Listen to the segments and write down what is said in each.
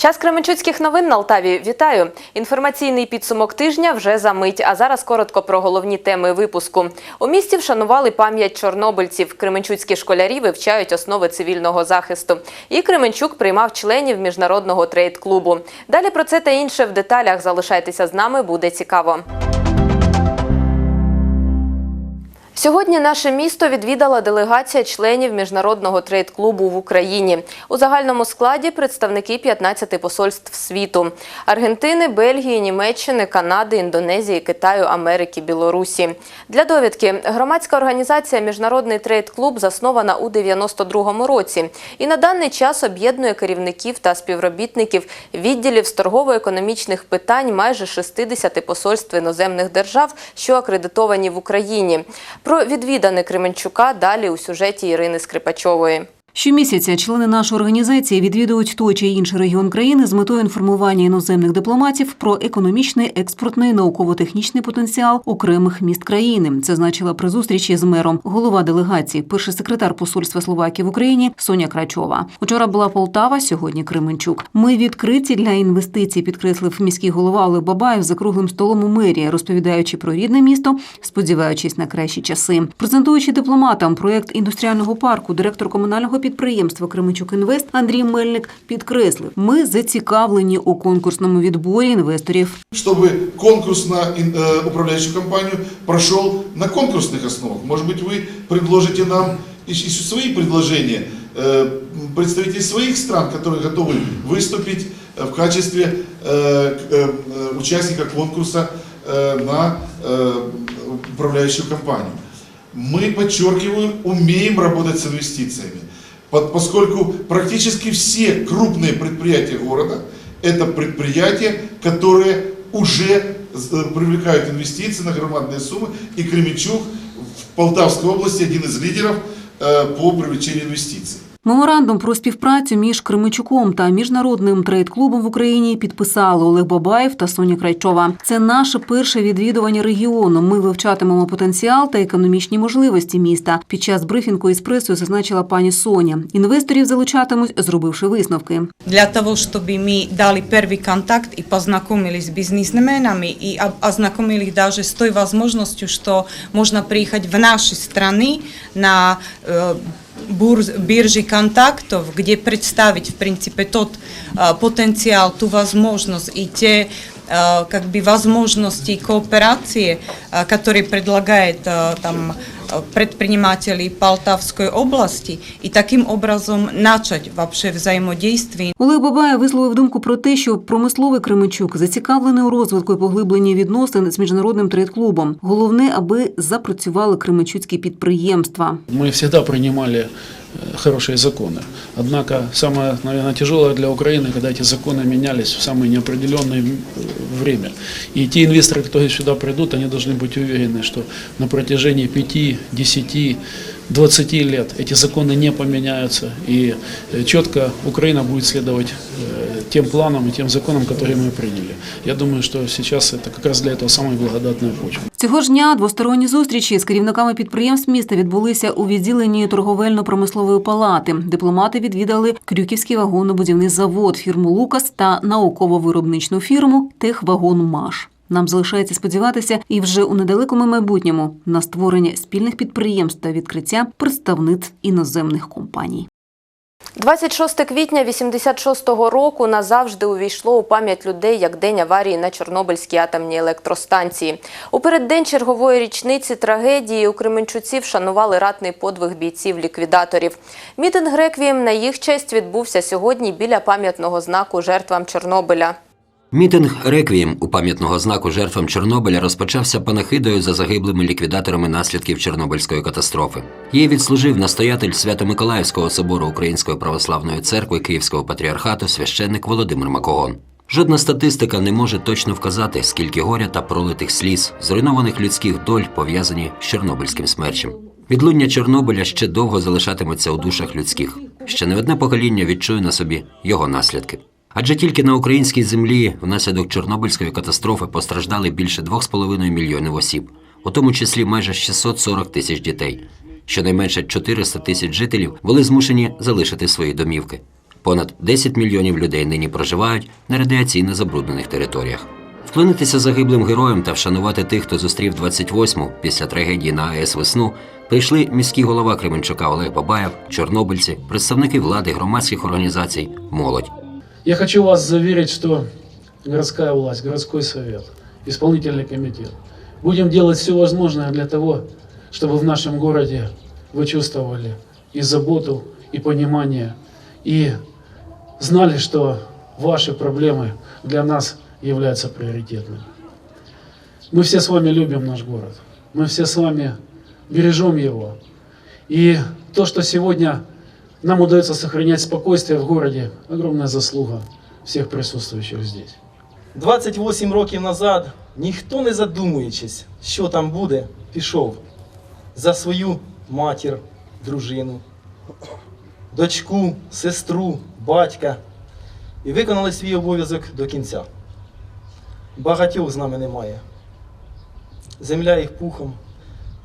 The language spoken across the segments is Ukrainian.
Час Кременчуцьких новин на Алтаві. Вітаю! Інформаційний підсумок тижня вже за мить. А зараз коротко про головні теми випуску. У місті вшанували пам'ять чорнобильців. Кременчуцькі школярі вивчають основи цивільного захисту. І Кременчук приймав членів міжнародного трейд-клубу. Далі про це та інше в деталях. Залишайтеся з нами, буде цікаво. Сьогодні наше місто відвідала делегація членів міжнародного трейд-клубу в Україні. У загальному складі представники 15 посольств світу: Аргентини, Бельгії, Німеччини, Канади, Індонезії, Китаю, Америки, Білорусі. Для довідки громадська організація Міжнародний трейд-клуб заснована у 92-му році і на даний час об'єднує керівників та співробітників відділів з торгово-економічних питань майже 60 посольств іноземних держав, що акредитовані в Україні. Про відвідане Кременчука далі у сюжеті Ірини Скрипачової. Щомісяця члени нашої організації відвідують той чи інший регіон країни з метою інформування іноземних дипломатів про економічний, експортний, науково-технічний потенціал окремих міст країни. Це значила при зустрічі з мером, голова делегації, перший секретар посольства Словакії в Україні Соня Крачова. Учора була Полтава, сьогодні Кременчук. Ми відкриті для інвестицій, підкреслив міський голова Олег Бабаєв за круглим столом у мерії, розповідаючи про рідне місто, сподіваючись на кращі часи. Презентуючи дипломатам проект індустріального парку, директор комунального підприємства Кременчук Інвест Андрій Мельник підкреслив: ми зацікавлені у конкурсному відборі інвесторів. чтобы конкурс на ин- э, управляющую компанию прошел на конкурсных основах. Может быть, вы предложите нам и- и свои предложения, э, представители своих стран, которые готовы выступить э, в качестве э, к- э, э, участника конкурса э, на э, управляющую компанию. Мы, подчеркиваю, умеем работать с инвестициями, Под- Поскольку практически все крупные предприятия города – это предприятия, которые уже э, привлекают инвестиции на громадные суммы, и Кременчук в Полтавской области один из лидеров э, по привлечению инвестиций. Меморандум про співпрацю між Кременчуком та міжнародним трейд-клубом в Україні підписали Олег Бабаєв та Соня Крайчова. Це наше перше відвідування регіону. Ми вивчатимемо потенціал та економічні можливості міста. Під час брифінгу із пресою зазначила пані Соня. Інвесторів залучатимуть, зробивши висновки. Для того, чтобы мы дали первый контакт и познакомились с бизнесменами и об- ознакомили их даже с той возможностью, что можно приехать в наши страны на э, бурз- биржи контактов, где представить, в принципе, тот э, потенциал, ту возможность и те э, как бы возможности кооперации, э, которые предлагает э, там э, предприниматели Полтавской области, и таким образом начать вообще взаимодействие Олег Бабаєв висловив думку про те, що промисловий Кременчук зацікавлений у розвитку і поглибленні відносин з міжнародним трейд-клубом. Головне, аби запрацювали кременчуцькі підприємства. Мы всегда принимали э, хорошие законы. Однако самое, наверное, тяжелое для Украины, когда эти законы менялись в самое неопределенное м, э, время. И те инвесторы, которые сюда придут, они должны быть уверены, что на протяжении 5, 10, 20 лет эти законы не поменяются. И э, четко Украина будет следовать э, тем планам и тем законам, которые мы приняли. Я думаю, что сейчас это как раз для этого самая благодатная почва. Цього ж дня двосторонні зустрічі з керівниками підприємств міста відбулися у відділенні торговельно-промислової палати. Дипломати відвідали Крюківський вагонно-будівний завод, фірму Лукас та науково-виробничну фірму Техвагонмаш. Нам залишається сподіватися і вже у недалекому майбутньому на створення спільних підприємств та відкриття представництв іноземних компаній. 26 квітня 86-го року назавжди увійшло у пам'ять людей як день аварії на Чорнобильській атомній електростанції. У переддень чергової річниці трагедії у Кременчуці вшанували ратний подвиг бійців-ліквідаторів. Мітинг реквієм на їх честь відбувся сьогодні біля пам'ятного знаку жертвам Чорнобиля. Мітинг реквієм у пам'ятного знаку жертвам Чорнобиля розпочався панахидою за загиблими ліквідаторами наслідків Чорнобильської катастрофи. Її відслужив настоятель Свято-Миколаївського собору Української православної церкви Київського патріархату священник Володимир Макогон. Жодна статистика не може точно вказати, скільки горя та пролитих сліз, зруйнованих людських доль пов'язані з Чорнобильським смерчем. Відлуння Чорнобиля ще довго залишатиметься у душах людських. Ще не одне покоління відчує на собі його наслідки. Адже тільки на українській землі внаслідок Чорнобильської катастрофи постраждали більше 2,5 мільйонів осіб, у тому числі майже 640 тисяч дітей. Щонайменше 400 тисяч жителів були змушені залишити свої домівки. Понад 10 мільйонів людей нині проживають на радіаційно забруднених територіях. Вклонитися загиблим героям та вшанувати тих, хто зустрів 28-му після трагедії на АЕС весну, прийшли міський голова Кременчука Олег Бабаєв, чорнобильці, представники влади, громадських організацій, молодь. Я хочу вас заверить, что городская власть, городской совет, исполнительный комитет будем делать все возможное для того, чтобы в нашем городе вы чувствовали и заботу, и понимание, и знали, что ваши проблемы для нас являются приоритетными. Мы все с вами любим наш город, мы все с вами бережем его. И то, что сегодня нам удается сохранять спокойствие в городе, огромная заслуга всех присутствующих здесь. 28 років назад ніхто не задумуючись, що там буде, пішов за свою матір, дружину, дочку, сестру, батька і виконали свій обов'язок до кінця. Багатьох з нами немає. Земля їх пухом,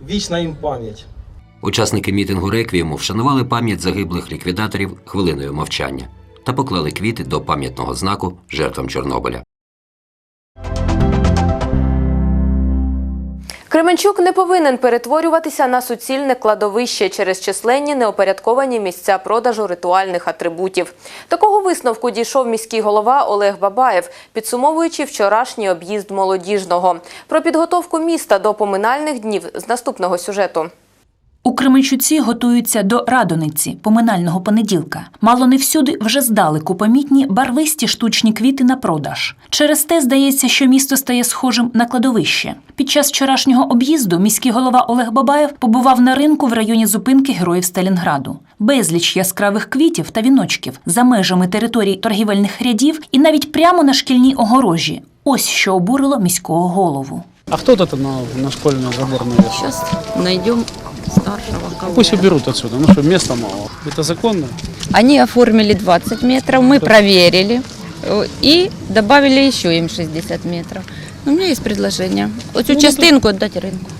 вічна їм пам'ять. Учасники мітингу Реквієму вшанували пам'ять загиблих ліквідаторів хвилиною мовчання та поклали квіти до пам'ятного знаку жертвам Чорнобиля. Кременчук не повинен перетворюватися на суцільне кладовище через численні неопорядковані місця продажу ритуальних атрибутів. Такого висновку дійшов міський голова Олег Бабаєв, підсумовуючи вчорашній об'їзд молодіжного. Про підготовку міста до поминальних днів з наступного сюжету. У Кременчуці готуються до радониці поминального понеділка. Мало не всюди вже здалеку помітні барвисті штучні квіти на продаж. Через те здається, що місто стає схожим на кладовище. Під час вчорашнього об'їзду міський голова Олег Бабаєв побував на ринку в районі зупинки героїв Сталінграду. Безліч яскравих квітів та віночків за межами територій торгівельних рядів і навіть прямо на шкільній огорожі. Ось що обурило міського голову. А кто это на, на школьный забор навешал? Сейчас найдем старшего кого Пусть уберут отсюда, ну что, места мало. Это законно? Они оформили 20 метров, мы проверили э, и добавили еще им 60 метров. У меня есть предложение. Вот эту частинку отдать рынку.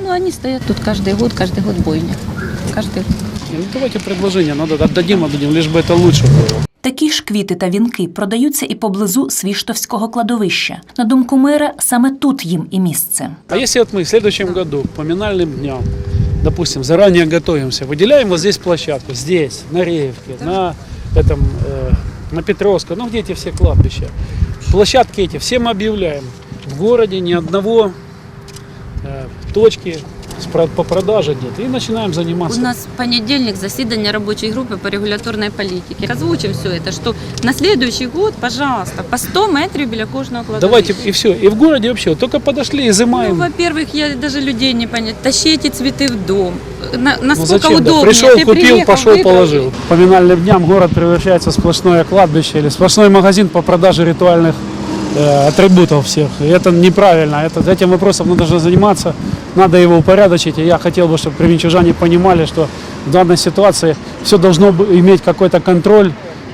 Ну, они стоят тут каждый год, каждый год бойня. Каждый год. Не, Ну, давайте предложение, надо отдадим, отдадим, лишь бы это лучше было. Такі ж квіти та вінки продаються і поблизу Свіштовського кладовища. На думку мера, саме тут їм і місце. А если вот мы в следующем году к поминальным дням, допустим, заранее готовимся, выделяем вот здесь площадку, здесь, на Реевке, на этом, э, на Петровском, ну где эти все кладбища. Площадки эти всем объявляем. В городе ни одного э, точки с про- по продаже нет. И начинаем У заниматься. нас понедельник заседание рабочей группы по регуляторной политике. Озвучим все это, что на следующий год, пожалуйста, по 100 метров біля кожного кладовища. Давайте и все. И в городе вообще, вот только подошли, Ну, изымаем. во-первых, я даже людей не понять. Тащи эти цветы в дом. На, Ну насколько зачем? Да, удобнее. пришел, Ты купил, приехал, пошел, выбрал. положил. Поминальным дням город превращается в сплошное кладбище или сплошной магазин по продаже ритуальных атрибутов всех. И это неправильно. Это, этим вопросом нужно заниматься. Надо его упорядочить. И я хотел бы, чтобы кременчужане понимали, что в данной ситуации все должно иметь какой-то контроль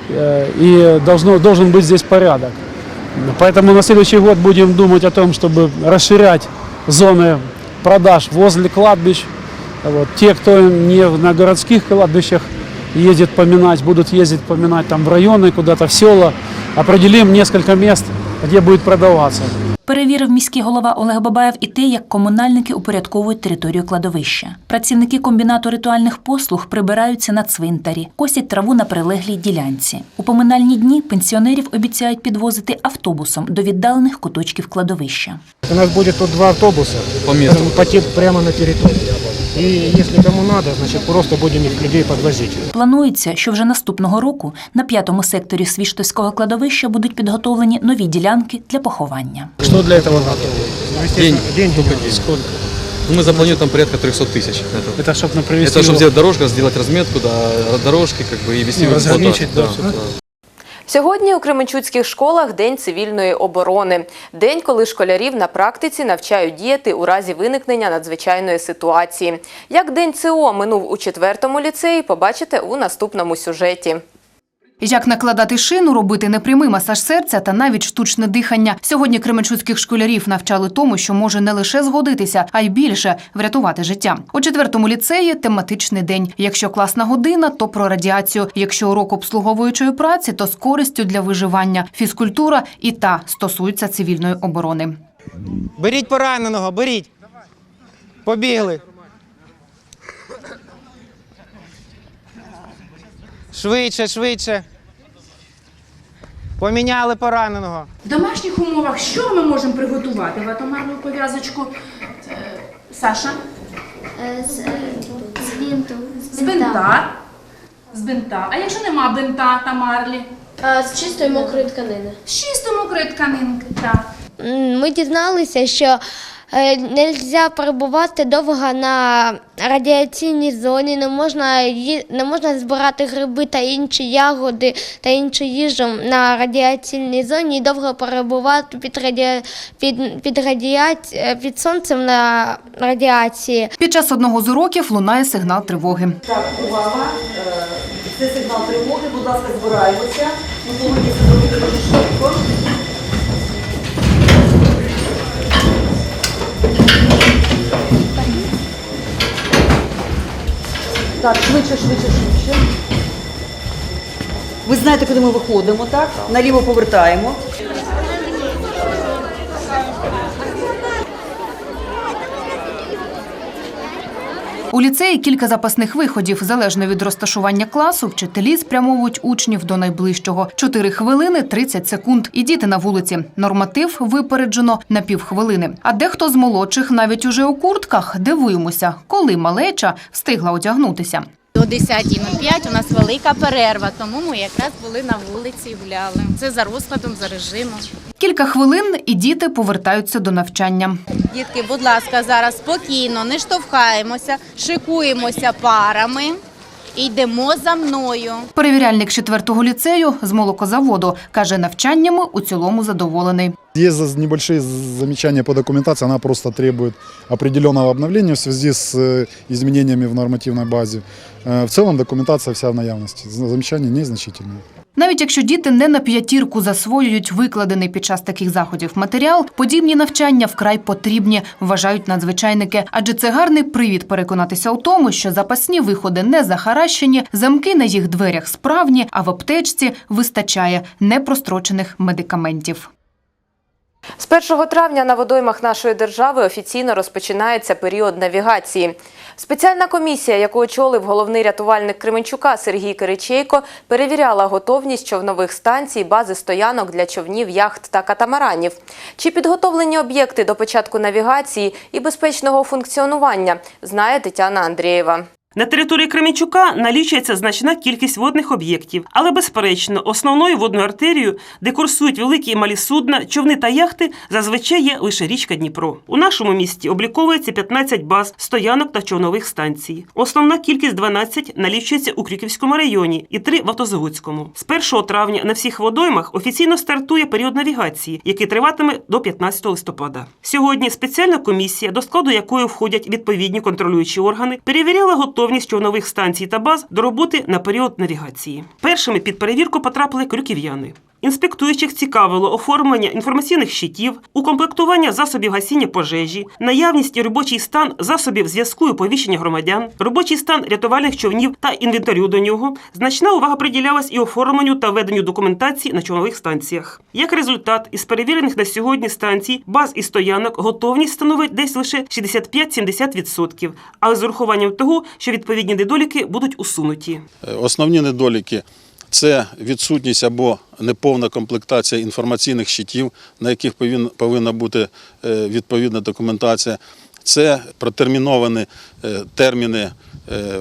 э, и должно, должен быть здесь порядок. Поэтому на следующий год будем думать о том, чтобы расширять зоны продаж возле кладбищ. Вот. Те, кто не на городских кладбищах ездит поминать, будут ездить поминать там в районы, куда-то в села. Определим несколько мест, где будет продаваться. Перевірив міський голова Олег Бабаєв і те, як комунальники упорядковують територію кладовища. Працівники комбінату ритуальних послуг прибираються на цвинтарі, косять траву на прилеглій ділянці. У поминальні дні пенсіонерів обіцяють підвозити автобусом до віддалених куточків кладовища. У нас будет тут два автобуса по те- прямо на территории. И если кому надо, значит просто будем их людей подвозить. Планується, що вже наступного року на п'ятому секторі Свіштовського кладовища будуть підготовлені нові ділянки для поховання. Что для этого надо? Ну, естественно, деньги. надо. Сколько? Ну, Мы запланируем там порядка 300 тысяч. Это, Это чтобы на привести это чтобы его- сделать дорожку, сделать разметку, да, дорожки, как бы и вести Ну, в разграничить, эксплуатацию. да, Да, всё да. Сьогодні у Кременчуцьких школах День цивільної оборони. День, коли школярів на практиці навчають діяти у разі виникнення надзвичайної ситуації. Як День ЦО минув у четвертому ліцеї, побачите у наступному сюжеті. Як накладати шину, робити непрямий масаж серця та навіть штучне дихання. Сьогодні кременчуцьких школярів навчали тому, що може не лише згодитися, а й більше врятувати життя. У четвертому ліцеї тематичний день. Якщо класна година, то про радіацію. Якщо урок обслуговуючої праці, то з користю для виживання. Фізкультура і та стосується цивільної оборони. Беріть пораненого, беріть. Побігли. Швидше, швидше. Поміняли пораненого. В домашніх умовах що ми можемо приготувати? Ватомарну пов'язочку. Е, Саша? З, з бінту. З бинта. З бинта. А якщо нема бинта та марлі? З чистої мокрої тканини. З чисто мокрої тканинки, так. Ми дізналися, що не можна перебувати довго на радіаційній зоні, не можна, ї- не можна збирати гриби та інші ягоди та іншу їжу на радіаційній зоні і довго перебувати під, радіа... під, під, радіаці... під сонцем на радіації. Під час одного з уроків лунає сигнал тривоги. Так, увага. Е, Це сигнал тривоги. Будь ласка, збираємося. Ми повинні це зробити дуже швидко. Так, швидше, швидше, швидше. Ви знаєте, куди ми виходимо, так? Наліво повертаємо. У ліцеї кілька запасних виходів. Залежно від розташування класу, вчителі спрямовують учнів до найближчого. 4 хвилини 30 секунд. І діти на вулиці. Норматив випереджено на півхвилини. А дехто з молодших навіть уже у куртках дивуємося, коли малеча встигла одягнутися. До 10.05 у нас велика перерва, тому ми якраз були на вулиці і гуляли. Це за розкладом, за режимом. Кілька хвилин і діти повертаються до навчання. Дітки, будь ласка, зараз спокійно, не штовхаємося, шикуємося парами і йдемо за мною. Перевіряльник четвертого ліцею з молокозаводу каже, навчаннями у цілому задоволений. Есть за- небольшие замечания по документации, она просто требует определенного обновления в связи с э, изменениями в нормативной базе. Э, В целом документация вся в наявности, З- замечания незначительные. Навіть якщо діти не на п'ятірку засвоюють викладений під час таких заходів матеріал, подібні навчання вкрай потрібні, вважають надзвичайники. Адже це гарний привід переконатися у тому, що запасні виходи не захаращені, замки на їх дверях справні, а в аптечці вистачає непрострочених медикаментів. З 1 травня на водоймах нашої держави офіційно розпочинається період навігації. Спеціальна комісія, яку очолив головний рятувальник Кременчука Сергій Киричейко, перевіряла готовність човнових станцій, бази стоянок для човнів, яхт та катамаранів. Чи підготовлені об'єкти до початку навігації і безпечного функціонування, знає Тетяна Андрієва. На території Кременчука налічується значна кількість водних об'єктів, але безперечно, основною водною артерією, де курсують великі і малі судна, човни та яхти, зазвичай є лише річка Дніпро. У нашому місті обліковується 15 баз, стоянок та човнових станцій. Основна кількість 12 налічується у Крюківському районі і 3 в Автозаводському. З 1 травня на всіх водоймах офіційно стартує період навігації, який триватиме до 15 листопада. Сьогодні спеціальна комісія, до складу якої входять відповідні контролюючі органи, перевіряла готовність човнових станцій та баз до роботи на період навігації. Першими під перевірку потрапили крюків'яни. Інспектуючих цікавило оформлення інформаційних щитів, укомплектування засобів гасіння пожежі, наявність і робочий стан засобів зв'язку і оповіщення громадян, робочий стан рятувальних човнів та інвентарю до нього. Значна увага приділялась і оформленню та веденню документації на човнових станціях. Як результат, із перевірених на сьогодні станцій, баз і стоянок готовність становить десь лише 65-70%, але з урахуванням того, що відповідні недоліки будуть усунуті. Е, Основні недоліки це відсутність або неповна комплектація інформаційних щитів, на яких повинна бути е, відповідна документація. Це протерміновані е, терміни е,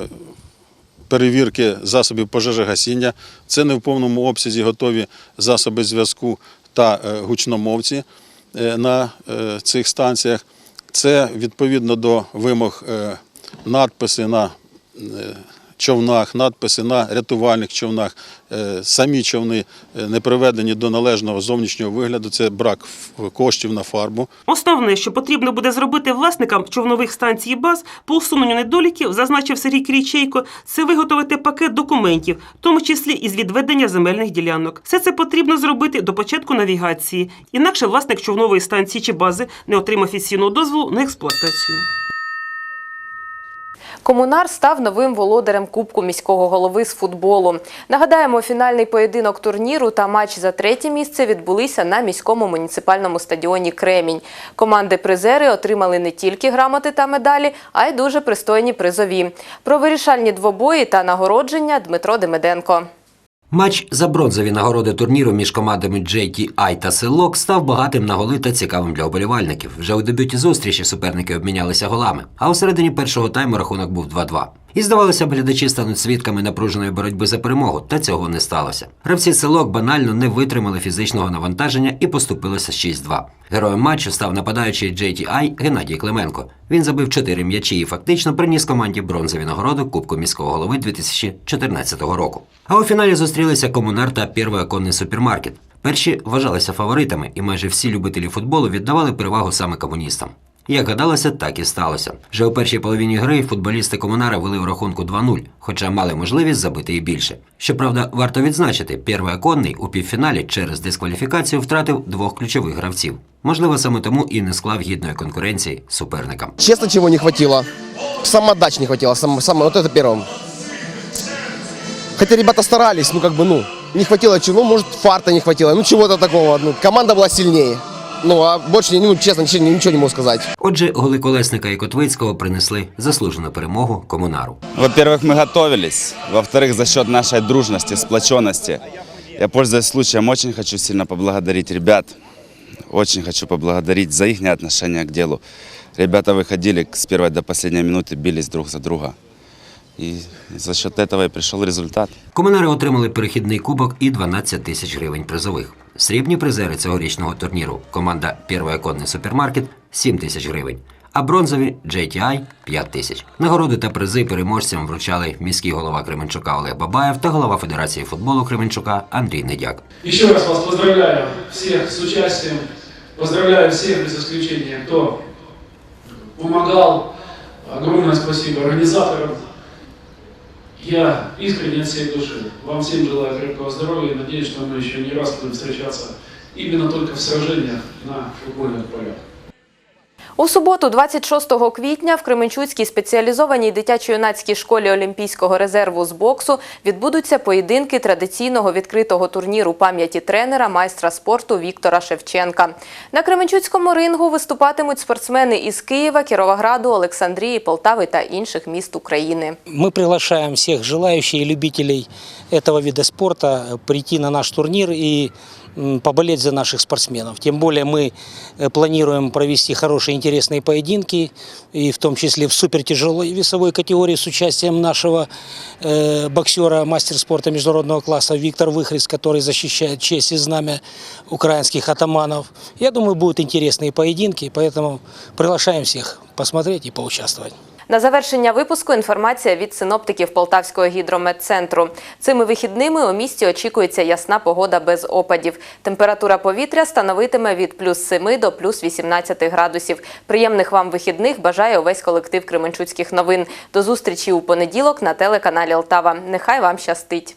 перевірки засобів пожежогасіння. Це не в повному обсязі готові засоби зв'язку та гучномовці на цих станціях. Це відповідно до вимог надписи на човнах, надписи на рятувальних човнах, е, самі човни е, не приведені до належного зовнішнього вигляду. Це брак коштів на фарбу. Основне, що потрібно буде зробити власникам човнових станцій баз по усуненню недоліків, зазначив Сергій Крічейко, це виготовити пакет документів, в тому числі із відведення земельних ділянок. Все це потрібно зробити до початку навігації. Інакше власник човнової станції чи бази не отримає офіційного дозволу на експлуатацію. Комунар став новим володарем Кубку міського голови з футболу. Нагадаємо, фінальний поєдинок турніру та матч за третє місце відбулися на міському муніципальному стадіоні Кремінь. Команди-призери отримали не тільки грамоти та медалі, а й дуже пристойні призові. Про вирішальні двобої та нагородження Дмитро Демиденко. Матч за бронзові нагороди турніру між командами JTI та Селок став багатим на голи та цікавим для вболівальників. Вже у дебюті зустрічі суперники обмінялися голами, а у середині першого тайму рахунок був 2-2. І здавалося глядачі стануть свідками напруженої боротьби за перемогу, та цього не сталося. Гравці селок банально не витримали фізичного навантаження і поступилися з 6-2. Героєм матчу став нападаючий JTI Геннадій Клименко. Він забив 4 м'ячі і фактично приніс команді бронзові нагороди Кубку міського голови 2014 року. А у фіналі зустрілися комунар та Первий оконний супермаркет. Перші вважалися фаворитами, і майже всі любителі футболу віддавали перевагу саме комуністам. Як гадалося, так і сталося. Вже у першій половині гри футболісти комунара вели у рахунку 2-0, хоча мали можливість забити і більше. Щоправда, варто відзначити, перший оконний у півфіналі через дискваліфікацію втратив двох ключових гравців. Можливо, саме тому і не склав гідної конкуренції суперникам. Честно, чего не хватило. Самоотдач не хватило. Сам, сам, вот это первым. Хотя ребята старались, ну как бы, ну, не хватило чего, ну, может, фарта не хватило, ну, чего-то такого. Ну, команда была сильнее. Ну, а больше, ну, честно, ничего, ничего не могу сказать. Отже, голи Колесника і Котвицького принесли заслужену перемогу комунару. Во-первых, мы готовились. Во-вторых, за счет нашей дружности, сплоченности. Я, пользуясь случаем, очень хочу сильно поблагодарить ребят. Очень хочу поблагодарить за их отношение к делу. Ребята выходили с первой до последней минуты, бились друг за друга. И за счет этого и пришел результат. Комунари отримали перехідний кубок і 12 тисяч гривень призових. Срібні призери цьогорічного турніру команда Первий оконний супермаркет 7 тисяч гривень, а бронзові JTI 5 тисяч. Нагороди та призи переможцям вручали міський голова Кременчука Олег Бабаєв та голова Федерації футболу Кременчука Андрій Недяк. Еще раз вас поздравляю всех с участием. Поздравляю всех без исключения, кто помогал. Огромное спасибо организаторам. Я искренне от всей души вам всем желаю крепкого здоровья и надеюсь, что мы еще не раз будем встречаться именно только в сражениях на футбольных полях. У суботу, 26 квітня, в Кременчуцькій спеціалізованій дитячо-юнацькій школі Олімпійського резерву з боксу відбудуться поєдинки традиційного відкритого турніру пам'яті тренера, майстра спорту Віктора Шевченка. На Кременчуцькому рингу виступатимуть спортсмени із Києва, Кіровограду, Олександрії, Полтави та інших міст України. Мы приглашаем всех желающих и любителей этого вида спорта прийти на наш турнир и м, поболеть за наших спортсменов. Тем более мы э, планируем провести хорошие интересные поединки, и в том числе в супертяжелой весовой категории с участием нашего э, боксера, мастер спорта международного класса Виктор Выхриц, который защищает честь и знамя украинских атаманов. Я думаю, будут интересные поединки, поэтому приглашаем всех посмотреть и поучаствовать. На завершення випуску інформація від синоптиків Полтавського гідрометцентру. Цими вихідними у місті очікується ясна погода без опадів. Температура повітря становитиме від плюс 7 до плюс 18 градусів. Приємних вам вихідних бажає увесь колектив Кременчуцьких новин. До зустрічі у понеділок на телеканалі Алтава. Нехай вам щастить!